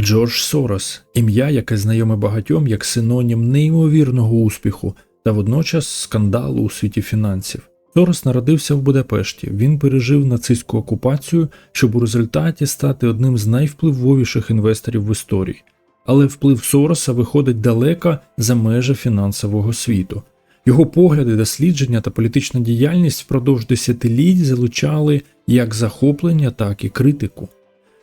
Джордж Сорос ім'я, яке знайоме багатьом як синонім неймовірного успіху та водночас скандалу у світі фінансів. Сорос народився в Будапешті. Він пережив нацистську окупацію, щоб у результаті стати одним з найвпливовіших інвесторів в історії. Але вплив Сороса виходить далеко за межі фінансового світу. Його погляди, дослідження та політична діяльність впродовж десятиліть залучали як захоплення, так і критику.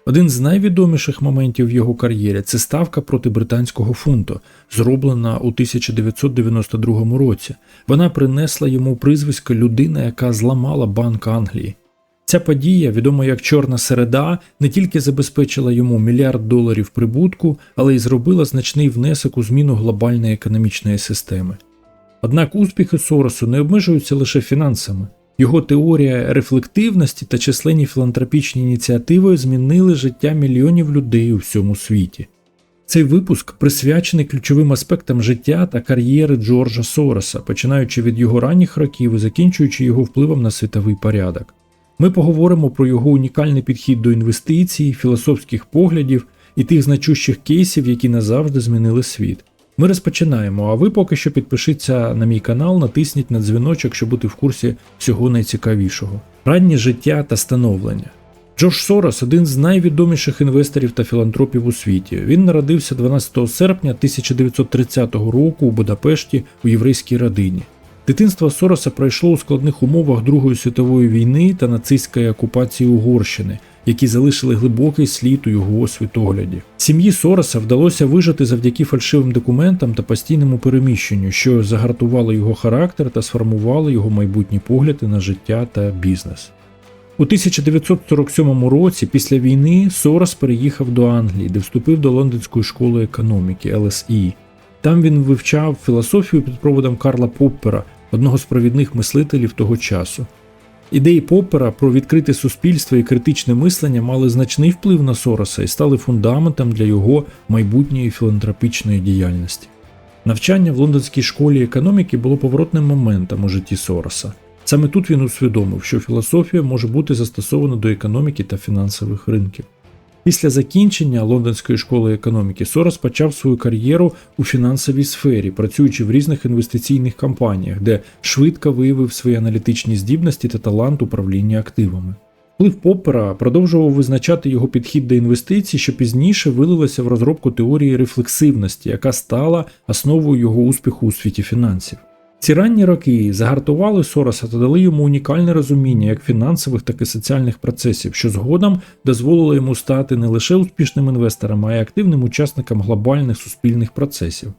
Один з найвідоміших моментів в його кар'єрі це ставка проти британського фунту, зроблена у 1992 році. Вона принесла йому прізвисько людина, яка зламала Банк Англії. Ця подія, відома як Чорна середа, не тільки забезпечила йому мільярд доларів прибутку, але й зробила значний внесок у зміну глобальної економічної системи. Однак успіхи Соросу не обмежуються лише фінансами. Його теорія рефлективності та численні філантропічні ініціативи змінили життя мільйонів людей у всьому світі. Цей випуск присвячений ключовим аспектам життя та кар'єри Джорджа Сороса, починаючи від його ранніх років і закінчуючи його впливом на світовий порядок. Ми поговоримо про його унікальний підхід до інвестицій, філософських поглядів і тих значущих кейсів, які назавжди змінили світ. Ми розпочинаємо, а ви поки що підпишіться на мій канал, натисніть на дзвіночок, щоб бути в курсі всього найцікавішого. Раннє життя та становлення. Джордж Сорос один з найвідоміших інвесторів та філантропів у світі. Він народився 12 серпня 1930 року у Будапешті у єврейській родині. Дитинство Сороса пройшло у складних умовах Другої світової війни та нацистської окупації Угорщини, які залишили глибокий слід у його світогляді. Сім'ї Сороса вдалося вижити завдяки фальшивим документам та постійному переміщенню, що загартувало його характер та сформувало його майбутні погляди на життя та бізнес. У 1947 році, після війни, Сорос переїхав до Англії, де вступив до Лондонської школи економіки ЛСІ. Там він вивчав філософію під проводом Карла Поппера, одного з провідних мислителів того часу. Ідеї Поппера про відкрите суспільство і критичне мислення мали значний вплив на Сороса і стали фундаментом для його майбутньої філантропічної діяльності. Навчання в лондонській школі економіки було поворотним моментом у житті Сороса. Саме тут він усвідомив, що філософія може бути застосована до економіки та фінансових ринків. Після закінчення Лондонської школи економіки Сорос почав свою кар'єру у фінансовій сфері, працюючи в різних інвестиційних компаніях, де швидко виявив свої аналітичні здібності та талант управління активами. Вплив Поппера продовжував визначати його підхід до інвестицій, що пізніше вилилося в розробку теорії рефлексивності, яка стала основою його успіху у світі фінансів. Ці ранні роки загартували Сороса та дали йому унікальне розуміння як фінансових, так і соціальних процесів, що згодом дозволило йому стати не лише успішним інвестором, а й активним учасником глобальних суспільних процесів.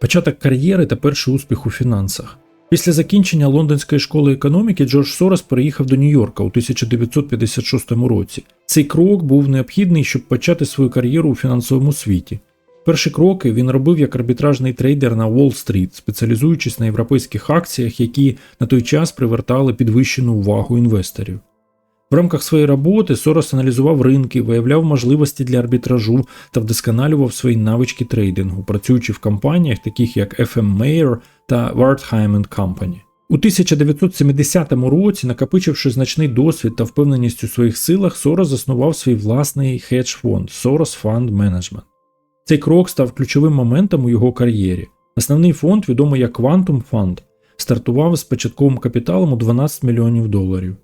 Початок кар'єри та перший успіх у фінансах. Після закінчення Лондонської школи економіки Джордж Сорос переїхав до Нью-Йорка у 1956 році. Цей крок був необхідний, щоб почати свою кар'єру у фінансовому світі. Перші кроки він робив як арбітражний трейдер на Уолл-стріт, спеціалізуючись на європейських акціях, які на той час привертали підвищену увагу інвесторів. В рамках своєї роботи Сорос аналізував ринки, виявляв можливості для арбітражу та вдосконалював свої навички трейдингу, працюючи в компаніях, таких як FM Mayer та Wertheim Company. У 1970 році, накопичивши значний досвід та впевненість у своїх силах, Сорос заснував свій власний хедж-фонд Soros Fund Management. Цей крок став ключовим моментом у його кар'єрі. Основний фонд, відомий як Quantum Fund, стартував з початковим капіталом у 12 мільйонів доларів.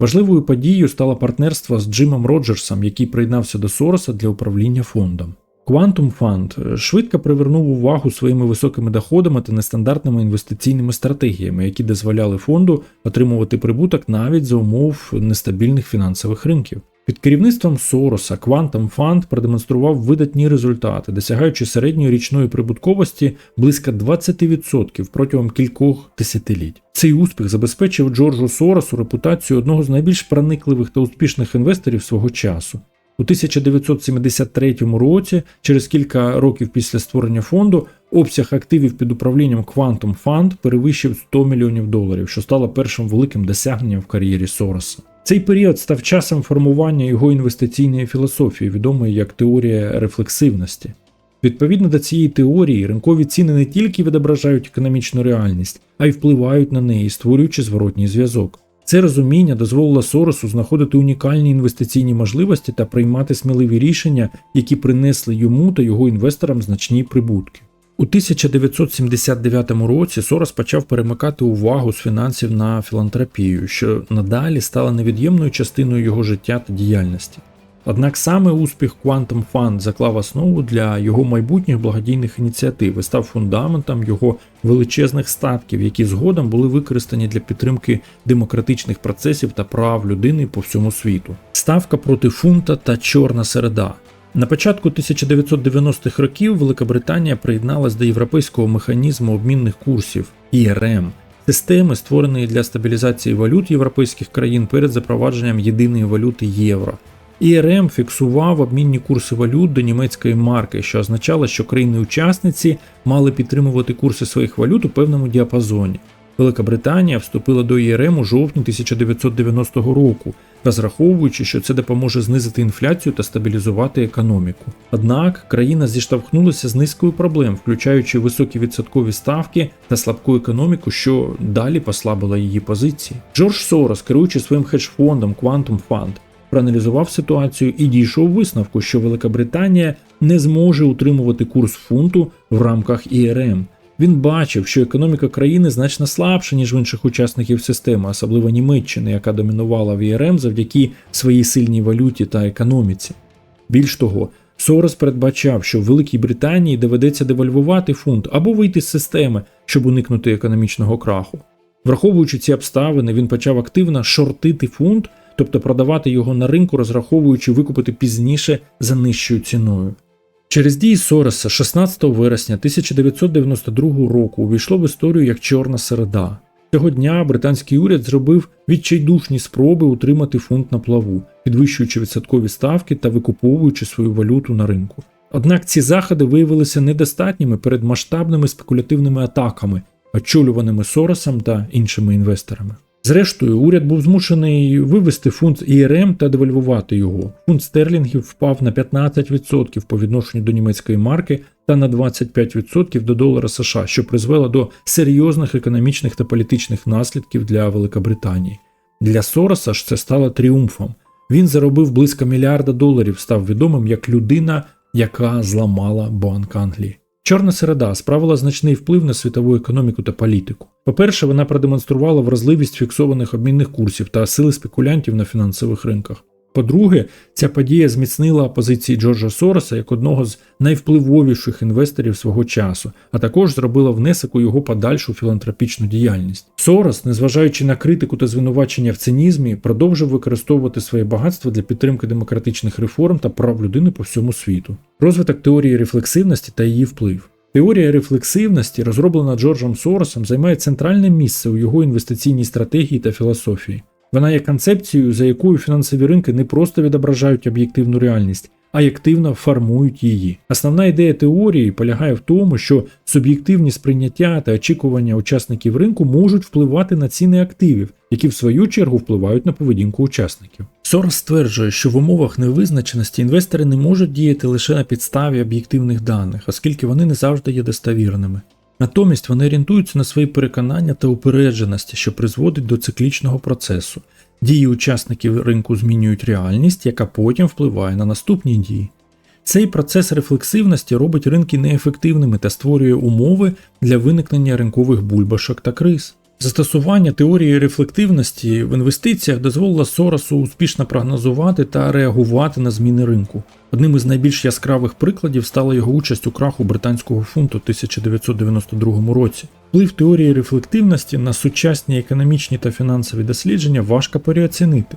Важливою подією стало партнерство з Джимом Роджерсом, який приєднався до Сороса для управління фондом. Quantum Fund швидко привернув увагу своїми високими доходами та нестандартними інвестиційними стратегіями, які дозволяли фонду отримувати прибуток навіть за умов нестабільних фінансових ринків. Під керівництвом Сороса Quantum Fund продемонстрував видатні результати, досягаючи середньої річної прибутковості близько 20% протягом кількох десятиліть. Цей успіх забезпечив Джорджу Соросу репутацію одного з найбільш проникливих та успішних інвесторів свого часу. У 1973 році, через кілька років після створення фонду, обсяг активів під управлінням Quantum Fund перевищив 100 мільйонів доларів, що стало першим великим досягненням в кар'єрі Сороса. Цей період став часом формування його інвестиційної філософії, відомої як теорія рефлексивності. Відповідно до цієї теорії, ринкові ціни не тільки відображають економічну реальність, а й впливають на неї, створюючи зворотній зв'язок. Це розуміння дозволило Соросу знаходити унікальні інвестиційні можливості та приймати сміливі рішення, які принесли йому та його інвесторам значні прибутки. У 1979 році Сорос почав перемикати увагу з фінансів на філантропію, що надалі стала невід'ємною частиною його життя та діяльності. Однак саме успіх Quantum Fund заклав основу для його майбутніх благодійних ініціатив і став фундаментом його величезних статків, які згодом були використані для підтримки демократичних процесів та прав людини по всьому світу. Ставка проти фунта та чорна середа. На початку 1990-х років Велика Британія приєдналась до європейського механізму обмінних курсів ІРМ, системи, створеної для стабілізації валют європейських країн перед запровадженням єдиної валюти євро. ІРМ фіксував обмінні курси валют до німецької марки, що означало, що країни-учасниці мали підтримувати курси своїх валют у певному діапазоні. Велика Британія вступила до ІРМ у жовтні 1990 року, розраховуючи, що це допоможе знизити інфляцію та стабілізувати економіку. Однак країна зіштовхнулася з низкою проблем, включаючи високі відсоткові ставки та слабку економіку, що далі послабила її позиції. Джордж Сорос, керуючи своїм хедж-фондом Quantum Fund, проаналізував ситуацію і дійшов висновку, що Велика Британія не зможе утримувати курс фунту в рамках ІРМ. Він бачив, що економіка країни значно слабша, ніж в інших учасників системи, особливо Німеччини, яка домінувала в ІРМ завдяки своїй сильній валюті та економіці. Більш того, Сорос передбачав, що Великій Британії доведеться девальвувати фунт або вийти з системи, щоб уникнути економічного краху. Враховуючи ці обставини, він почав активно шортити фунт, тобто продавати його на ринку, розраховуючи викупити пізніше за нижчою ціною. Через дії Сороса 16 вересня 1992 року увійшло в історію як Чорна середа. Цього дня британський уряд зробив відчайдушні спроби утримати фунт на плаву, підвищуючи відсоткові ставки та викуповуючи свою валюту на ринку. Однак ці заходи виявилися недостатніми перед масштабними спекулятивними атаками, очолюваними Соросом та іншими інвесторами. Зрештою, уряд був змушений вивести фунт ІРМ та девальвувати його. Фунт стерлінгів впав на 15% по відношенню до німецької марки та на 25% до долара США, що призвело до серйозних економічних та політичних наслідків для Великобританії. Для Сороса ж це стало тріумфом. Він заробив близько мільярда доларів, став відомим як людина, яка зламала Банк Англії. Чорна середа справила значний вплив на світову економіку та політику. По-перше, вона продемонструвала вразливість фіксованих обмінних курсів та сили спекулянтів на фінансових ринках. По-друге, ця подія зміцнила позиції Джорджа Сороса як одного з найвпливовіших інвесторів свого часу, а також зробила внесок у його подальшу філантропічну діяльність. Сорос, незважаючи на критику та звинувачення в цинізмі, продовжив використовувати своє багатство для підтримки демократичних реформ та прав людини по всьому світу. Розвиток теорії рефлексивності та її вплив. Теорія рефлексивності, розроблена Джорджем Соросом, займає центральне місце у його інвестиційній стратегії та філософії. Вона є концепцією, за якою фінансові ринки не просто відображають об'єктивну реальність, а активно формують її. Основна ідея теорії полягає в тому, що суб'єктивні сприйняття та очікування учасників ринку можуть впливати на ціни активів, які в свою чергу впливають на поведінку учасників. Сорос стверджує, що в умовах невизначеності інвестори не можуть діяти лише на підставі об'єктивних даних, оскільки вони не завжди є достовірними. Натомість вони орієнтуються на свої переконання та упередженості, що призводить до циклічного процесу. Дії учасників ринку змінюють реальність, яка потім впливає на наступні дії. Цей процес рефлексивності робить ринки неефективними та створює умови для виникнення ринкових бульбашок та криз. Застосування теорії рефлективності в інвестиціях дозволило Соросу успішно прогнозувати та реагувати на зміни ринку. Одним із найбільш яскравих прикладів стала його участь у краху британського фунту в 1992 році. Вплив теорії рефлективності на сучасні економічні та фінансові дослідження важко переоцінити.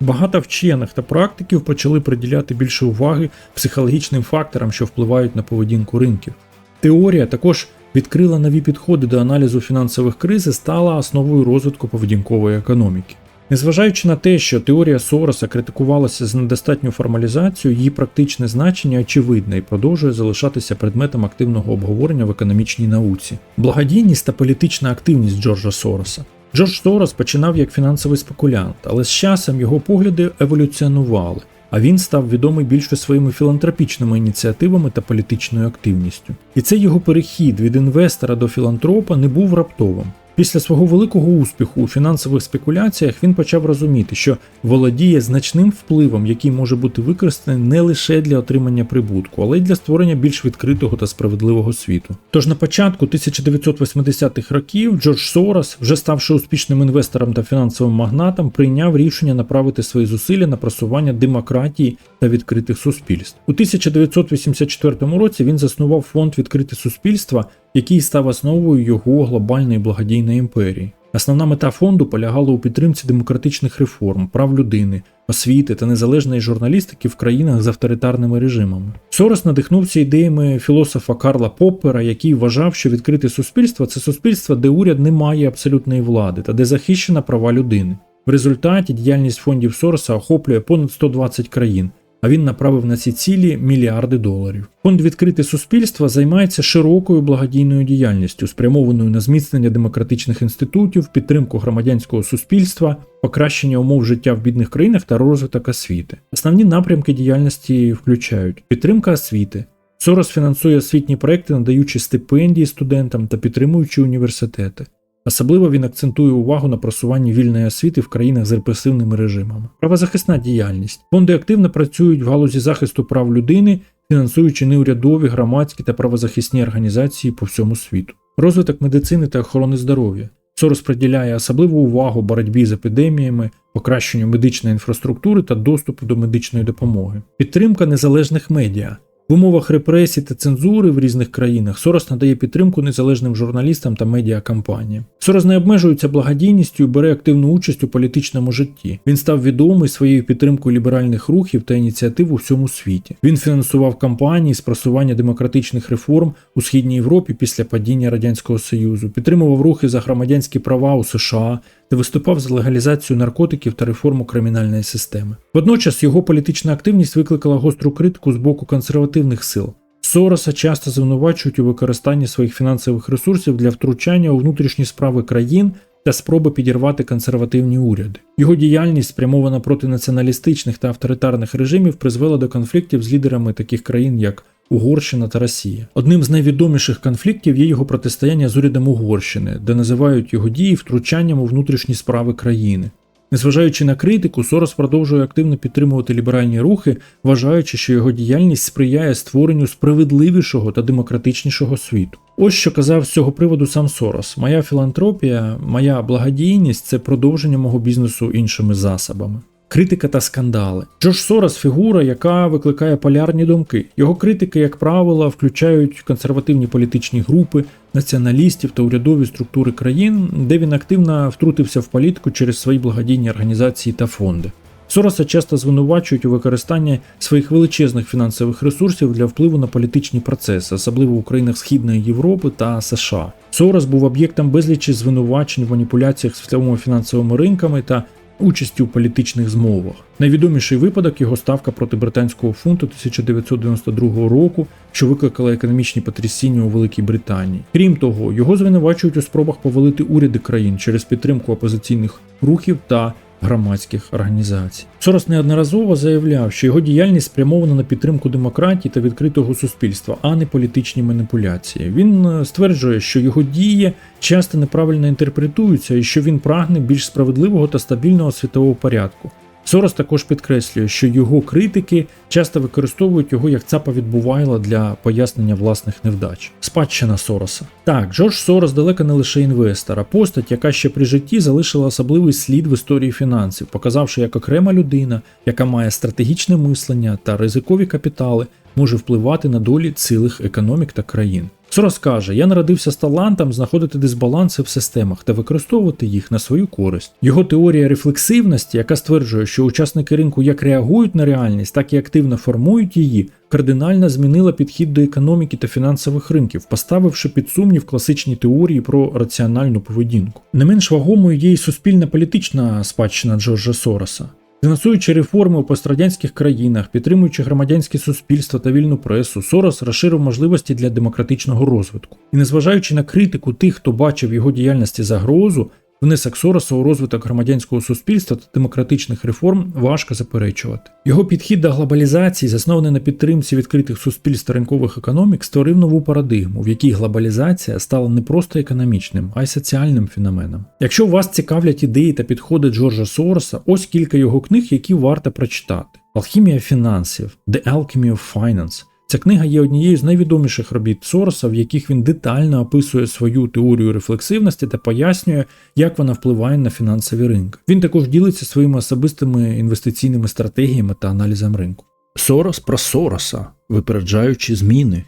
Багато вчених та практиків почали приділяти більше уваги психологічним факторам, що впливають на поведінку ринків. Теорія також відкрила нові підходи до аналізу фінансових криз і стала основою розвитку поведінкової економіки. Незважаючи на те, що теорія Сороса критикувалася за недостатню формалізацію, її практичне значення очевидне і продовжує залишатися предметом активного обговорення в економічній науці. Благодійність та політична активність Джорджа Сороса. Джордж Сорос починав як фінансовий спекулянт, але з часом його погляди еволюціонували, а він став відомий більше своїми філантропічними ініціативами та політичною активністю. І цей його перехід від інвестора до філантропа не був раптовим. Після свого великого успіху у фінансових спекуляціях він почав розуміти, що володіє значним впливом, який може бути використаний не лише для отримання прибутку, але й для створення більш відкритого та справедливого світу. Тож на початку 1980-х років Джордж Сорос, вже ставши успішним інвестором та фінансовим магнатом, прийняв рішення направити свої зусилля на просування демократії та відкритих суспільств. У 1984 році він заснував фонд відкрите суспільства, який став основою його глобальної благодійної імперії. Основна мета фонду полягала у підтримці демократичних реформ, прав людини, освіти та незалежної журналістики в країнах з авторитарними режимами. Сорос надихнувся ідеями філософа Карла Поппера, який вважав, що відкрите суспільство це суспільство, де уряд не має абсолютної влади та де захищена права людини. В результаті діяльність фондів Сороса охоплює понад 120 країн, а він направив на ці цілі мільярди доларів. Фонд відкрите суспільства займається широкою благодійною діяльністю, спрямованою на зміцнення демократичних інститутів, підтримку громадянського суспільства, покращення умов життя в бідних країнах та розвиток освіти. Основні напрямки діяльності включають підтримка освіти. Сорос фінансує освітні проекти, надаючи стипендії студентам та підтримуючи університети. Особливо він акцентує увагу на просуванні вільної освіти в країнах з репресивними режимами. Правозахисна діяльність. Фонди активно працюють в галузі захисту прав людини, фінансуючи неурядові, громадські та правозахисні організації по всьому світу. Розвиток медицини та охорони здоров'я. Сорос приділяє особливу увагу боротьбі з епідеміями, покращенню медичної інфраструктури та доступу до медичної допомоги, підтримка незалежних медіа. В умовах репресій та цензури в різних країнах Сорос надає підтримку незалежним журналістам та медіакампаніям. Сорос не обмежується благодійністю і бере активну участь у політичному житті. Він став відомий своєю підтримкою ліберальних рухів та ініціатив у всьому світі. Він фінансував кампанії з просування демократичних реформ у східній Європі після падіння радянського союзу, підтримував рухи за громадянські права у США та виступав за легалізацію наркотиків та реформу кримінальної системи. Водночас його політична активність викликала гостру критику з боку консервативних сил. Сороса часто звинувачують у використанні своїх фінансових ресурсів для втручання у внутрішні справи країн та спроби підірвати консервативні уряди. Його діяльність, спрямована проти націоналістичних та авторитарних режимів, призвела до конфліктів з лідерами таких країн, як Угорщина та Росія. Одним з найвідоміших конфліктів є його протистояння з урядом Угорщини, де називають його дії втручанням у внутрішні справи країни. Незважаючи на критику, Сорос продовжує активно підтримувати ліберальні рухи, вважаючи, що його діяльність сприяє створенню справедливішого та демократичнішого світу. Ось що казав з цього приводу сам Сорос: моя філантропія, моя благодійність це продовження мого бізнесу іншими засобами. Критика та скандали. Джордж Сорос фігура, яка викликає полярні думки. Його критики, як правило, включають консервативні політичні групи, націоналістів та урядові структури країн, де він активно втрутився в політику через свої благодійні організації та фонди. Сороса часто звинувачують у використанні своїх величезних фінансових ресурсів для впливу на політичні процеси, особливо в країнах Східної Європи та США. Сорос був об'єктом безлічі звинувачень в маніпуляціях з світовими фінансовими ринками та участі у політичних змовах. Найвідоміший випадок його ставка проти британського фунту 1992 року, що викликала економічні потрясіння у Великій Британії. Крім того, його звинувачують у спробах повалити уряди країн через підтримку опозиційних рухів та громадських організацій. Сорос неодноразово заявляв, що його діяльність спрямована на підтримку демократії та відкритого суспільства, а не політичні маніпуляції. Він е, стверджує, що його дії часто неправильно інтерпретуються і що він прагне більш справедливого та стабільного світового порядку. Сорос також підкреслює, що його критики часто використовують його як цапа відбувайла для пояснення власних невдач. Спадщина Сороса. Так, Джордж Сорос далеко не лише інвестор, а постать, яка ще при житті залишила особливий слід в історії фінансів, показавши як окрема людина, яка має стратегічне мислення та ризикові капітали, може впливати на долі цілих економік та країн. Сорос каже, я народився з талантом знаходити дисбаланси в системах та використовувати їх на свою користь. Його теорія рефлексивності, яка стверджує, що учасники ринку як реагують на реальність, так і активно формують її, кардинально змінила підхід до економіки та фінансових ринків, поставивши під сумнів класичні теорії про раціональну поведінку. Не менш вагомою є й суспільна політична спадщина Джорджа Сороса. Фінансуючи реформи у пострадянських країнах, підтримуючи громадянське суспільство та вільну пресу, Сорос розширив можливості для демократичного розвитку. І незважаючи на критику тих, хто бачив його діяльності загрозу, Внесок Сороса у розвиток громадянського суспільства та демократичних реформ важко заперечувати. Його підхід до глобалізації, заснований на підтримці відкритих суспільств та ринкових економік, створив нову парадигму, в якій глобалізація стала не просто економічним, а й соціальним феноменом. Якщо вас цікавлять ідеї та підходи Джорджа Сороса, ось кілька його книг, які варто прочитати: Алхімія фінансів, The Alchemy of Finance. Ця книга є однією з найвідоміших робіт Сороса, в яких він детально описує свою теорію рефлексивності та пояснює, як вона впливає на фінансові ринки. Він також ділиться своїми особистими інвестиційними стратегіями та аналізом ринку. Сорос про Сороса, випереджаючи зміни.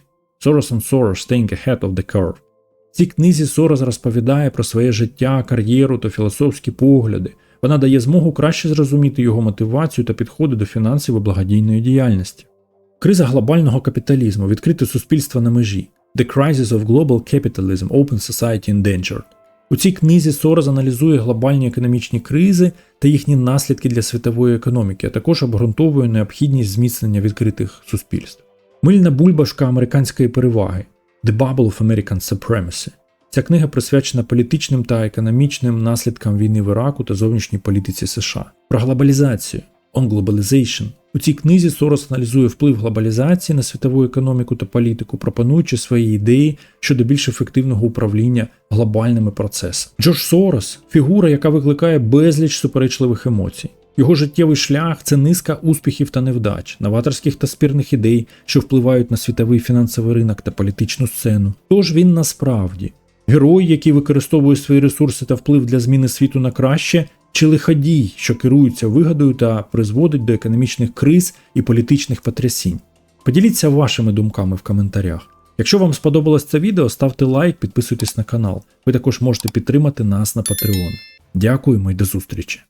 Soros and Soros Staying Ahead of the Curve. В цій книзі Сорос розповідає про своє життя, кар'єру та філософські погляди. Вона дає змогу краще зрозуміти його мотивацію та підходи до фінансів і благодійної діяльності. Криза глобального капіталізму, відкрите суспільство на межі. The Crisis of Global Capitalism, Open Society Endangered. У цій книзі Сорос аналізує глобальні економічні кризи та їхні наслідки для світової економіки, а також обґрунтовує необхідність зміцнення відкритих суспільств. Мильна бульбашка американської переваги The Bubble of American Supremacy. Ця книга присвячена політичним та економічним наслідкам війни в Іраку та зовнішній політиці США. Про глобалізацію On Globalization. У цій книзі Сорос аналізує вплив глобалізації на світову економіку та політику, пропонуючи свої ідеї щодо більш ефективного управління глобальними процесами. Джордж Сорос фігура, яка викликає безліч суперечливих емоцій. Його життєвий шлях це низка успіхів та невдач, новаторських та спірних ідей, що впливають на світовий фінансовий ринок та політичну сцену. Тож він насправді герой, який використовує свої ресурси та вплив для зміни світу на краще, чи лиходій, що керується вигадою та призводить до економічних криз і політичних потрясінь. Поділіться вашими думками в коментарях. Якщо вам сподобалось це відео, ставте лайк, підписуйтесь на канал. Ви також можете підтримати нас на Patreon. Дякуємо і до зустрічі!